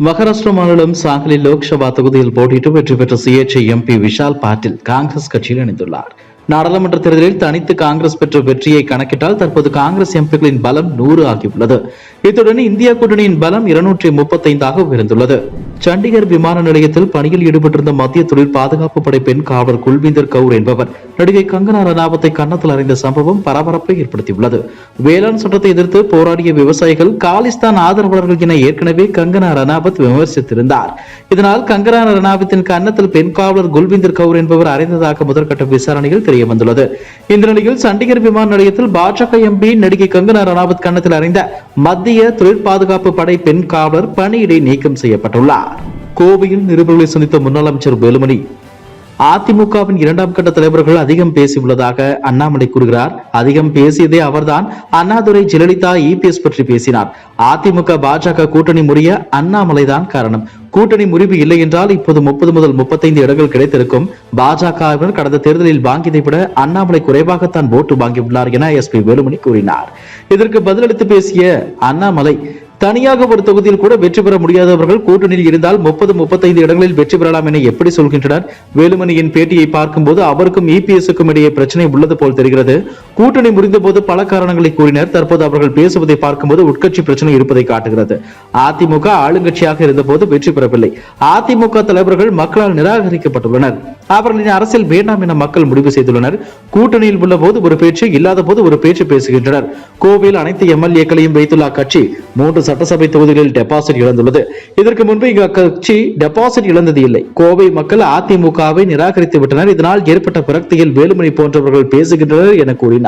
மகாராஷ்டிரா மாநிலம் சாங்கலி லோக்சபா தொகுதியில் போட்டியிட்டு வெற்றி பெற்ற சுயேட்சை எம்பி விஷால் பாட்டில் காங்கிரஸ் கட்சியில் இணைந்துள்ளார் நாடாளுமன்ற தேர்தலில் தனித்து காங்கிரஸ் பெற்ற வெற்றியை கணக்கிட்டால் தற்போது காங்கிரஸ் எம்பிக்களின் பலம் நூறு ஆகியுள்ளது இத்துடன் இந்தியா கூட்டணியின் பலம் இருநூற்றி முப்பத்தைந்தாக உயர்ந்துள்ளது சண்டிகர் விமான நிலையத்தில் பணியில் ஈடுபட்டிருந்த மத்திய தொழில் பாதுகாப்பு படை பெண் காவலர் குல்வீந்தர் கவுர் என்பவர் நடிகை கங்கனா ரணாவத்தை கன்னத்தில் அறிந்த சம்பவம் பரபரப்பை ஏற்படுத்தியுள்ளது. வேளாண் சட்டத்தை எதிர்த்து போராடிய விவசாயிகள் காலிஸ்தான் ஆதரவாளர்கள் என ஏற்கனவே கங்கனா ரணாவத் விமர்சித்திருந்தார். இதனால் கங்கனா ரணாவத்தின் கன்னத்தில் பெண் காவலர் குல்வீந்தர் கவுர் என்பவர் அறிந்ததாக முதற்கட்ட விசாரணையில் தெரிய வந்துள்ளது இந்த நிலையில் சண்டிகர் விமான நிலையத்தில் பாஜக எம்பி நடிகை கங்கனா ரணாவத் கன்னத்தில் அறிந்த மத்திய தொழில் பாதுகாப்பு படை பெண் காவலர் பணியிடை நீக்கம் செய்யப்பட்டுள்ளார். கோவையில் நிருபர்களை சந்தித்த முன்னாள் அமைச்சர் வேலுமணி அதிமுகவின் இரண்டாம் கட்ட தலைவர்கள் அதிகம் பேசியுள்ளதாக அண்ணாமலை கூறுகிறார். அதிகம் பேசியதே அவர்தான். அண்ணாதுரை ஜெயலலிதா இபிஎஸ் பற்றி பேசினார். அதிமுக பாஜக கூட்டணி முறிய அண்ணாமலை தான் காரணம். கூட்டணி முறிவு இல்லை என்றால் இப்போது முப்பது முதல் முப்பத்தைந்து இடங்கள் கிடைத்திருக்கும். பாஜகவினர் கடந்த தேர்தலில் வாங்கியதை விட அண்ணாமலை குறைவாகத்தான் ஓட்டு வாங்கியுள்ளார் என எஸ் பி வேலுமணி கூறினார். இதற்கு பதிலளித்து பேசிய அண்ணாமலை தனியாக ஒரு தொகுதியில் கூட வெற்றி பெற முடியாதவர்கள் கூட்டணியில் இருந்தால் முப்பது முப்பத்தைந்து இடங்களில் வெற்றி பெறலாம் என எப்படி சொல்கின்றனர்? வேலுமணியின் பேட்டியை பார்க்கும்போது அவருக்கும் இபிஎஸ்க்கும் இடையே பிரச்சனை உள்ளது போல் தெரிகிறது. கூட்டணி முடிந்தபோது பல காரணங்களை கூறினர். தற்போது அவர்கள் பேசுவதை பார்க்கும்போது உட்கட்சி பிரச்சனை இருப்பதை காட்டுகிறது. அதிமுக ஆளுங்கட்சியாக இருந்தபோது வெற்றி பெறவில்லை. அதிமுக தலைவர்கள் மக்களால் நிராகரிக்கப்பட்டுள்ளனர். அவர்களின் அரசியல் வேண்டாம் என மக்கள் முடிவு செய்துள்ளனர். கூட்டணியில் உள்ள போது ஒரு பேச்சு இல்லாத போது ஒரு பேச்சு பேசுகின்றனர். கோவையில் அனைத்து எம்எல்ஏக்களையும் வைத்துள்ள அக்கட்சி மூன்று சட்டசபை தொகுதிகளில் டெபாசிட் இழந்துள்ளது. இதற்கு முன்பு இங்கு அக்கட்சி டெபாசிட் இழந்தது இல்லை. கோவை மக்கள் அதிமுகவை நிராகரித்து விட்டனர். இதனால் ஏற்பட்ட விரக்தியில் வேலுமணி போன்றவர்கள் பேசுகின்றனர் என கூறினார்.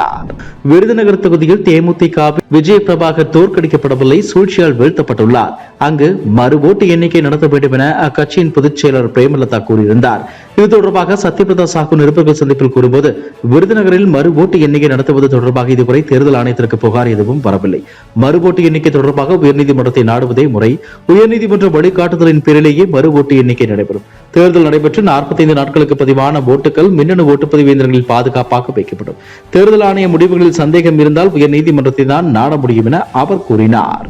விருதுநகர் தொகுதியில் தேமுதிக விஜய பிரபாகர் தோற்கடிக்கப்படவில்லை சூழ்ச்சியால் வீழ்த்தப்பட்டுள்ளார். அங்கு மறு ஓட்டு எண்ணிக்கை நடத்த வேண்டும் என அக்கட்சியின் பொதுச் செயலர் பிரேமலதா கூறியிருந்தார். இது தொடர்பாக சத்யபிரதா சாஹூ நிருபர்கள் சந்திப்பில் கூறும்போது விருதுநகரில் மறு ஓட்டு எண்ணிக்கை நடத்துவது தொடர்பாக இதுவரை தேர்தல் ஆணையத்திற்கு புகார் எதுவும் வரவில்லை. மறு ஓட்டு எண்ணிக்கை தொடர்பாக உயர்நீதிமன்றத்தை நாடுவதே முறை. உயர்நீதிமன்ற வழிகாட்டுதலின் பேரிலேயே மறு ஓட்டு எண்ணிக்கை நடைபெறும். தேர்தல் நடைபெற்று 45 நாட்களுக்கு பதிவான ஓட்டுகள் மின்னணு ஓட்டுப்பதிவு இயந்திரங்களில் பாதுகாப்பாக வைக்கப்படும். தேர்தல் ஆணைய முடிவுகளில் சந்தேகம் இருந்தால் உயர்நீதிமன்றத்தை தான் நாட முடியும் என அவர் கூறினார்.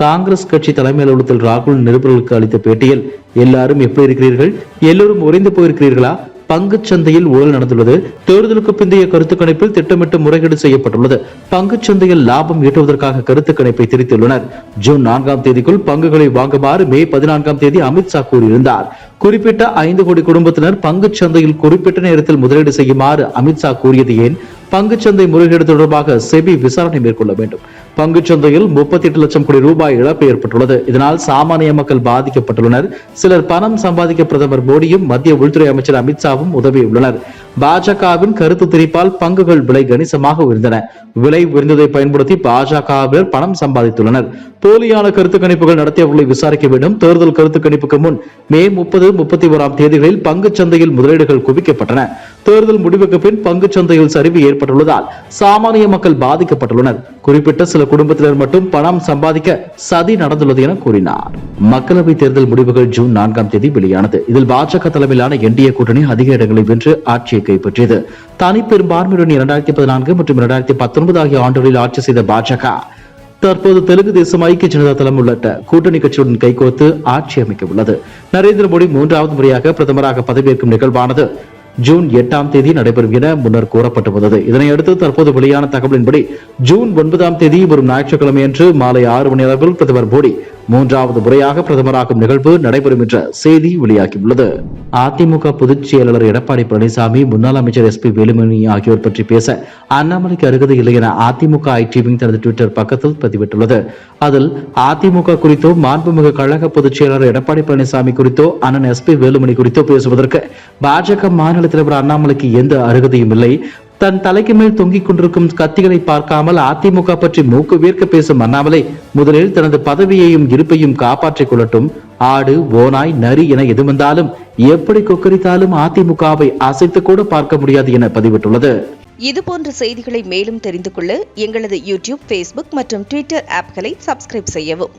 காங்கிரஸ் கட்சி தலைமை அலுவலகத்தில் ராகுல் நிருபர்களுக்கு அளித்த பேட்டியில் எல்லாரும் எப்படி இருக்கிறீர்கள்? எல்லோரும் உறைந்து போயிருக்கிறீர்களா? பங்கு சந்தையில் ஊழல் நடந்துள்ளது. தேர்தலுக்கு பிந்தைய கருத்து கணிப்பில் திட்டமிட்டு முறைகேடு செய்யப்பட்டுள்ளது. பங்கு சந்தையில் லாபம் ஈட்டுவதற்காக கருத்து கணிப்பை திரித்துள்ளனர். ஜூன் நான்காம் தேதிக்குள் பங்குகளை வாங்குமாறு மே பதினான்காம் தேதி அமித்ஷா கூறியிருந்தார். குறிப்பிட்ட ஐந்து கோடி குடும்பத்தினர் பங்குச் சந்தையில் குறிப்பிட்ட நேரத்தில் முதலீடு செய்யுமாறு அமித்ஷா கூறியது ஏன்? பங்குச் சந்தை முறைகேடு தொடர்பாக செபி விசாரணை மேற்கொள்ள வேண்டும். பங்குச் சந்தையில் முப்பத்தி எட்டு லட்சம் கோடி ரூபாய் இழப்பு ஏற்பட்டுள்ளது. இதனால் சாமானிய மக்கள் பாதிக்கப்பட்டுள்ளனர். சிலர் பணம் சம்பாதிக்க பிரதமர் மோடியும் மத்திய உள்துறை அமைச்சர் அமித்ஷாவும் உதவியுள்ளனர். பாஜகவின் கருத்து திரிப்பால் பங்குகள் விலை கணிசமாக உயர்ந்தன. விலை உயர்ந்ததை பயன்படுத்தி பாஜகவினர் பணம் சம்பாதித்துள்ளனர். போலியான கருத்து கணிப்புகள் நடத்தியவர்களை விசாரிக்க வேண்டும். தேர்தல் கருத்து கணிப்புக்கு முன் மே முப்பது முப்பத்தி ஓராம் தேதிகளில் பங்குச் சந்தையில் முதலீடுகள் குவிக்கப்பட்டன. தேர்தல் முடிவுக்கு பின் பங்குச் சந்தையில் சரிவு ஏற்பட்டுள்ளதால் சாமானிய மக்கள் பாதிக்கப்பட்டுள்ளனர். குறிப்பிட்ட சில குடும்பத்தினர் மட்டும் பணம் சம்பாதிக்க சதி நடந்துள்ளது என கூறினார். மக்களவை தேர்தல் முடிவுகள் ஜூன் நான்காம் தேதி வெளியானது. இதில் பாஜக தலைமையிலான என்டிஏ கூட்டணி அதிக இடங்களை வென்று ஆட்சியை கைப்பற்றியது. தனி பெரும்பான்மையுடன் இரண்டாயிரத்தி பதினான்கு மற்றும் இரண்டாயிரத்தி பத்தொன்பது ஆகிய ஆண்டுகளில் ஆட்சி செய்த பாஜக தற்போது தெலுங்கு தேசம் ஐக்கிய ஜனதா தளம் உள்ளிட்ட கூட்டணி கட்சியுடன் கைகோர்த்து ஆட்சி அமைக்க உள்ளது நரேந்திர மோடி மூன்றாவது முறையாக பிரதமராக பதவியேற்கும் நிகழ்வானது ஜூன் எட்டாம் தேதி நடைபெறும் என முன்னர் கூறப்பட்டு வந்தது இதனையடுத்து தற்போது வெளியான தகவலின்படி ஜூன் ஒன்பதாம் தேதி வரும் ஞாயிற்றுக்கிழமை அன்று மாலை ஆறு மணி அளவில் பிரதமர் மோடி மூன்றாவது முறையாக பிரதமராகும் நிகழ்வு நடைபெறும் என்ற செய்தி வெளியாகியுள்ளது. அதிமுக பொதுச் செயலாளர் எடப்பாடி பழனிசாமி முன்னாள் அமைச்சர் எஸ் பி வேலுமணி ஆகியோர் பற்றி பேச அண்ணாமலைக்கு அருகதை இல்லை என அதிமுக ஐடிவிங் தனது ட்விட்டர் பக்கத்தில் பதிவிட்டுள்ளது. அதில் அதிமுக குறித்தோ மாண்புமிகு கழக பொதுச் செயலாளர் எடப்பாடி பழனிசாமி குறித்தோ அண்ணன் எஸ் பி வேலுமணி குறித்தோ பேசுவதற்கு பாஜக மாநில தலைவர் அண்ணாமலைக்கு எந்த அருகதையும் இல்லை. தன் தலைக்கு மேல் தொங்கிக் கொண்டிருக்கும் கத்திகளை பார்க்காமல் அதிமுக பற்றி மூக்கு வீர்க்க பேசும் அண்ணாமலை முதலில் தனது பதவியையும் இருப்பையும் காப்பாற்றிக் கொள்ளட்டும். ஆடு ஓனாய் நரி என எது வந்தாலும் எப்படி கொக்கரித்தாலும் அதிமுகவை அசைத்து கூட பார்க்க முடியாது என பதிவிட்டுள்ளது. இது போன்ற செய்திகளை மேலும் தெரிந்து கொள்ள எங்களது யூடியூப் ஃபேஸ்புக் மற்றும் ட்விட்டர் ஆப்களை சப்ஸ்கிரைப் செய்யவும்.